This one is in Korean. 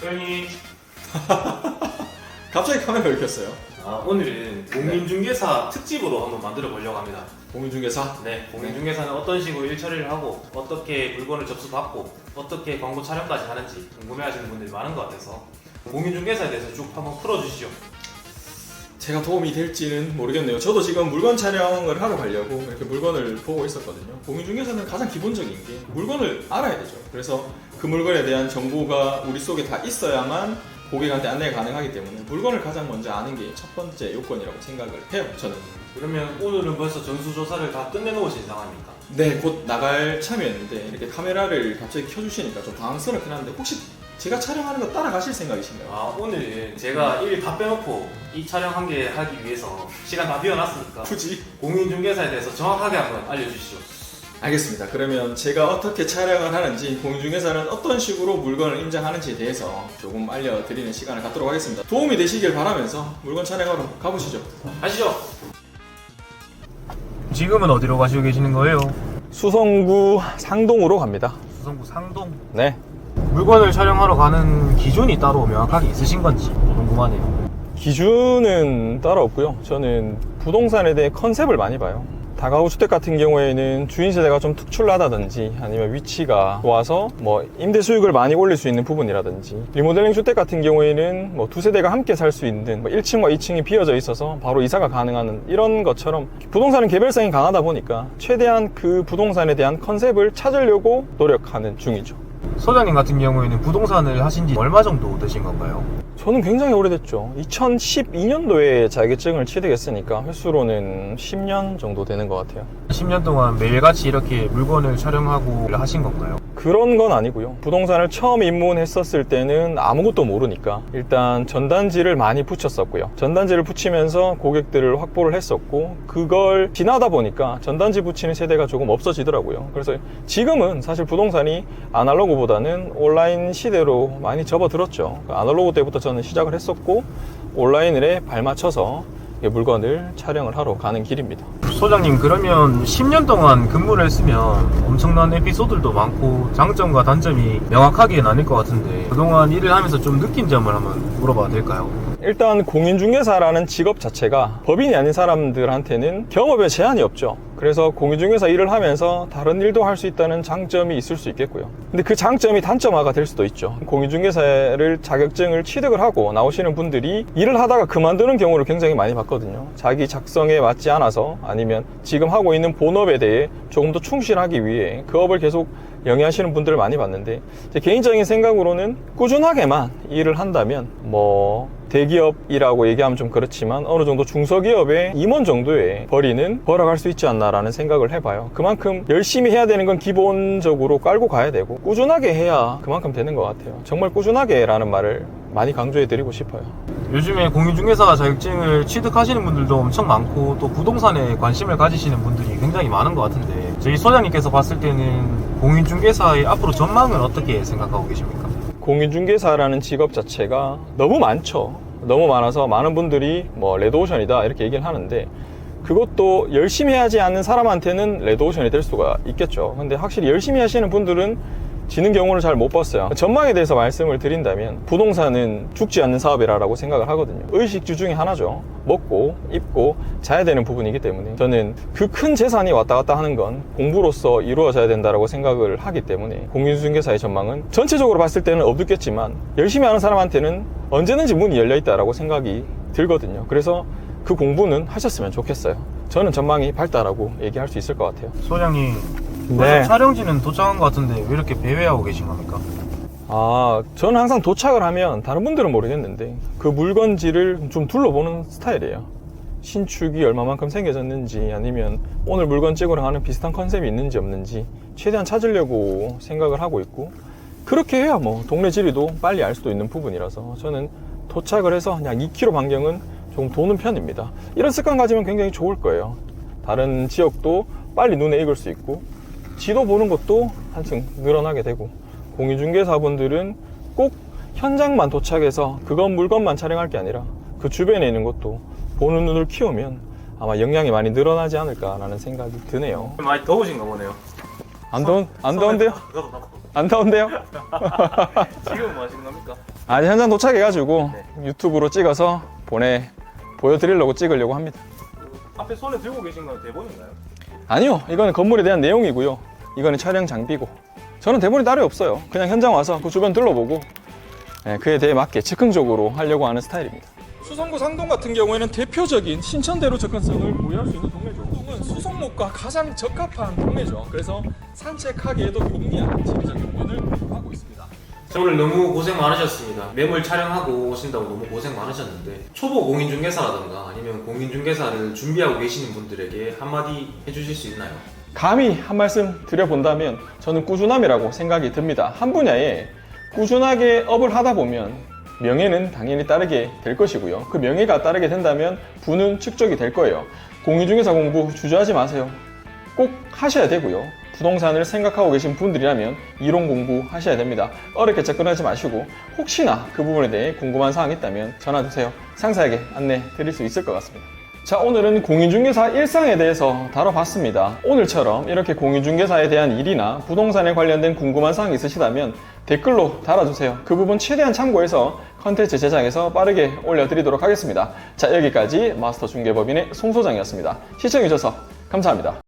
형님 갑자기 카메라를 켰어요. 아, 오늘은 공인중개사 특집으로 한번 만들어 보려고 합니다. 공인중개사. 네, 공인중개사는 어떤 식으로 일 처리를 하고 어떻게 물건을 접수받고 어떻게 광고 촬영까지 하는지 궁금해하시는 분들이 많은 것 같아서 공인중개사에 대해서 쭉 한번 풀어주시죠. 제가 도움이 될지는 모르겠네요. 저도 지금 물건 촬영을 하러 가려고 이렇게 물건을 보고 있었거든요. 공인중개사는 가장 기본적인 게 물건을 알아야 되죠. 그래서 그 물건에 대한 정보가 우리 속에 다 있어야만 고객한테 안내가 가능하기 때문에 물건을 가장 먼저 아는 게 첫 번째 요건이라고 생각을 해요. 저는. 그러면 오늘은 벌써 전수조사를 다 끝내놓으신 상황입니까? 네, 곧 나갈 참이었는데 이렇게 카메라를 갑자기 켜주시니까 좀 당황스럽긴 한데 혹시 제가 촬영하는 거 따라가실 생각이신가요? 아, 오늘은 제가 일 다 빼놓고 이 촬영 한 개 하기 위해서 시간 다 비워놨으니까 굳이? 공인중개사에 대해서 정확하게 한번 알려주시죠. 알겠습니다. 그러면 제가 어떻게 촬영을 하는지 공인중개사는 어떤 식으로 물건을 임장하는지에 대해서 조금 알려드리는 시간을 갖도록 하겠습니다. 도움이 되시길 바라면서 물건 촬영하러 가보시죠. 가시죠. 지금은 어디로 가시고 계시는 거예요? 수성구 상동으로 갑니다. 수성구 상동. 네. 물건을 촬영하러 가는 기준이 따로 명확하게 있으신 건지 궁금하네요. 기준은 따로 없고요. 저는 부동산에 대해 컨셉을 많이 봐요. 다가구 주택 같은 경우에는 주인 세대가 좀 특출나다든지 아니면 위치가 좋아서 뭐 임대 수익을 많이 올릴 수 있는 부분이라든지 리모델링 주택 같은 경우에는 뭐 두 세대가 함께 살 수 있는 뭐 1층과 2층이 비어져 있어서 바로 이사가 가능한 이런 것처럼 부동산은 개별성이 강하다 보니까 최대한 그 부동산에 대한 컨셉을 찾으려고 노력하는 중이죠. 소장님 같은 경우에는 부동산을 하신 지 얼마 정도 되신 건가요? 저는 굉장히 오래됐죠. 2012년도에 자격증을 취득했으니까 횟수로는 10년 정도 되는 것 같아요. 10년 동안 매일같이 이렇게 물건을 촬영하고 하신 건가요? 그런 건 아니고요. 부동산을 처음 입문했었을 때는 아무것도 모르니까 일단 전단지를 많이 붙였었고요. 전단지를 붙이면서 고객들을 확보를 했었고 그걸 지나다 보니까 전단지 붙이는 세대가 조금 없어지더라고요. 그래서 지금은 사실 부동산이 아날로그보다는 온라인 시대로 많이 접어들었죠. 아날로그 때부터 저는 시작을 했었고 온라인에 발맞춰서 물건을 촬영을 하러 가는 길입니다. 소장님 그러면 10년 동안 근무를 했으면 엄청난 에피소드도 많고 장점과 단점이 명확하게 나뉠 것 같은데 그동안 일을 하면서 좀 느낀 점을 한번 물어봐도 될까요? 일단 공인중개사라는 직업 자체가 법인이 아닌 사람들한테는 경업에 제한이 없죠. 그래서 공인중개사 일을 하면서 다른 일도 할 수 있다는 장점이 있을 수 있겠고요. 근데 그 장점이 단점화가 될 수도 있죠. 공인중개사를 자격증을 취득을 하고 나오시는 분들이 일을 하다가 그만두는 경우를 굉장히 많이 봤거든요. 자기 작성에 맞지 않아서 아니면 지금 하고 있는 본업에 대해 조금 더 충실하기 위해 그 업을 계속 영위하시는 분들을 많이 봤는데 제 개인적인 생각으로는 꾸준하게만 일을 한다면 뭐 대기업이라고 얘기하면 좀 그렇지만 어느 정도 중소기업의 임원 정도의 벌이는 벌어갈 수 있지 않나라는 생각을 해봐요. 그만큼 열심히 해야 되는 건 기본적으로 깔고 가야 되고 꾸준하게 해야 그만큼 되는 것 같아요. 정말 꾸준하게라는 말을 많이 강조해 드리고 싶어요. 요즘에 공인중개사 자격증을 취득하시는 분들도 엄청 많고 또 부동산에 관심을 가지시는 분들이 굉장히 많은 것 같은데 저희 소장님께서 봤을 때는 공인중개사의 앞으로 전망은 어떻게 생각하고 계십니까? 공인중개사라는 직업 자체가 너무 많죠. 너무 많아서 많은 분들이 뭐 레드오션이다 이렇게 얘기를 하는데 그것도 열심히 하지 않는 사람한테는 레드오션이 될 수가 있겠죠. 근데 확실히 열심히 하시는 분들은 지는 경우를 잘 못 봤어요. 전망에 대해서 말씀을 드린다면 부동산은 죽지 않는 사업이라고 생각을 하거든요. 의식주 중에 하나죠. 먹고 입고 자야 되는 부분이기 때문에 저는 그 큰 재산이 왔다 갔다 하는 건 공부로서 이루어져야 된다고 생각을 하기 때문에 공인중개사의 전망은 전체적으로 봤을 때는 어둡겠지만 열심히 하는 사람한테는 언제든지 문이 열려 있다라고 생각이 들거든요. 그래서 그 공부는 하셨으면 좋겠어요. 저는 전망이 밝다라고 얘기할 수 있을 것 같아요. 소장님 네. 촬영지는 도착한 것 같은데 왜 이렇게 배회하고 계신 겁니까? 아, 저는 항상 도착을 하면 다른 분들은 모르겠는데 그 물건지를 좀 둘러보는 스타일이에요. 신축이 얼마만큼 생겨졌는지 아니면 오늘 물건 찍으러 가는 비슷한 컨셉이 있는지 없는지 최대한 찾으려고 생각을 하고 있고 그렇게 해야 뭐 동네 지리도 빨리 알 수도 있는 부분이라서 저는 도착을 해서 그냥 2km 반경은 좀 도는 편입니다. 이런 습관 가지면 굉장히 좋을 거예요. 다른 지역도 빨리 눈에 익을 수 있고 지도 보는 것도 한층 늘어나게 되고 공인중개사분들은 꼭 현장만 도착해서 그건 물건만 촬영할 게 아니라 그 주변에 있는 것도 보는 눈을 키우면 아마 역량이 많이 늘어나지 않을까라는 생각이 드네요. 많이 더우신가 보네요. 안 더운 안 더운데요? 안 나온대요? 지금 뭐 하시는 겁니까? 아니 현장 도착해가지고 유튜브로 찍어서 보내 보여드리려고 찍으려고 합니다. 앞에 손에 들고 계신 건 대본인가요? 아니요, 이거는 건물에 대한 내용이고요. 이거는 촬영 장비고. 저는 대본이 따로 없어요. 그냥 현장 와서 그 주변 둘러보고 예, 그에 대해 맞게 즉흥적으로 하려고 하는 스타일입니다. 수성구 상동 같은 경우에는 대표적인 신천대로 접근성을 보유할 수 있는 동네죠. 상동은 수성목과 가장 적합한 동네죠. 그래서 산책하기에도 용이한 지리적 경관을 보유하고 있습니다. 오늘 너무 고생 많으셨습니다. 매물 촬영하고 오신다고 너무 고생 많으셨는데 초보 공인중개사라든가 아니면 공인중개사를 준비하고 계시는 분들에게 한마디 해주실 수 있나요? 감히 한 말씀 드려본다면 저는 꾸준함이라고 생각이 듭니다. 한 분야에 꾸준하게 업을 하다 보면 명예는 당연히 따르게 될 것이고요. 그 명예가 따르게 된다면 부는 축적이 될 거예요. 공인중개사 공부 주저하지 마세요. 꼭 하셔야 되고요. 부동산을 생각하고 계신 분들이라면 이론 공부 하셔야 됩니다. 어렵게 접근하지 마시고 혹시나 그 부분에 대해 궁금한 사항이 있다면 전화 주세요. 상세하게 안내 드릴 수 있을 것 같습니다. 자, 오늘은 공인중개사 일상에 대해서 다뤄봤습니다. 오늘처럼 이렇게 공인중개사에 대한 일이나 부동산에 관련된 궁금한 사항이 있으시다면 댓글로 달아주세요. 그 부분 최대한 참고해서 컨텐츠 제작해서 빠르게 올려드리도록 하겠습니다. 자, 여기까지 마스터 중개법인의 송 소장이었습니다. 시청해주셔서 감사합니다.